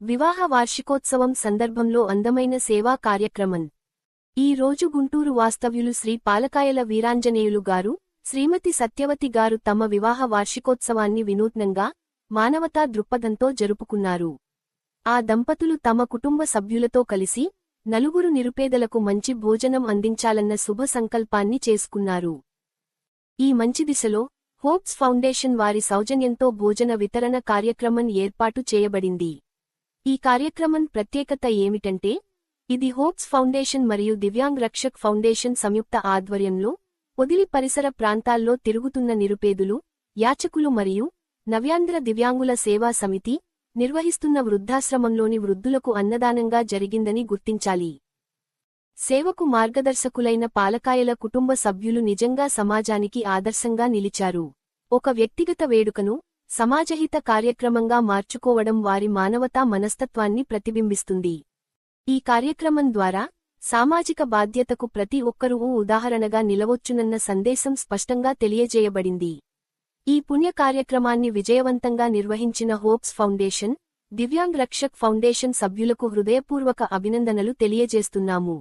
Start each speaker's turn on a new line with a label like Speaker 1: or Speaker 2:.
Speaker 1: వివాహ వార్షికోత్సవం సందర్భంలో అందమైన సేవా కార్యక్రమం. ఈ రోజు గుంటూరు వాస్తవ్యులు శ్రీ పాలకాయల వీరాంజనేయులు గారు శ్రీమతి సత్యవతి గారు తమ వివాహ వార్షికోత్సవాన్ని వినూత్నంగా మానవతా దృక్పథంతో జరుపుకున్నారు. ఆ దంపతులు తమ కుటుంబ సభ్యులతో కలిసి నలుగురు నిరుపేదలకు మంచి భోజనం అందించాలన్న శుభ సంకల్పాన్ని చేసుకున్నారు. ఈ మంచి దిశలో హోప్స్ ఫౌండేషన్ వారి సౌజన్యంతో భోజన వితరణ కార్యక్రమం ఏర్పాటు చేయబడింది. ఈ కార్యక్రమం ప్రత్యేకత ఏమిటంటే ఇది హోప్స్ ఫౌండేషన్ మరియు దివ్యాంగ్ రక్షక్ ఫౌండేషన్ సంయుక్త ఆధ్వర్యంలో పొదిలి పరిసర ప్రాంతాల్లో తిరుగుతున్న నిరుపేదులు యాచకులు మరియు నవ్యాంధ్ర దివ్యాంగుల సేవా సమితి నిర్వహిస్తున్న వృద్ధాశ్రమంలోని వృద్ధులకు అన్నదానంగా జరిగిందని గుర్తించాలి. సేవకు మార్గదర్శకులైన పాలకాయల కుటుంబ సభ్యులు నిజంగా సమాజానికి ఆదర్శంగా నిలిచారు. ఒక వ్యక్తిగత వేడుకను సమాజహిత కార్యక్రమంగా మార్చుకోవడం వారి మానవతా మనస్తత్వాన్ని ప్రతిబింబిస్తుంది. ఈ కార్యక్రమం ద్వారా సామాజిక బాధ్యతకు ప్రతి ఒక్కరూ ఉదాహరణగా నిలవొచ్చునన్న సందేశం స్పష్టంగా తెలియజేయబడింది. ఈ పుణ్య కార్యక్రమాన్ని విజయవంతంగా నిర్వహించిన hopes foundation Divyang Rakshak foundation సభ్యులకు హృదయపూర్వక అభినందనలు తెలియజేస్తున్నాము.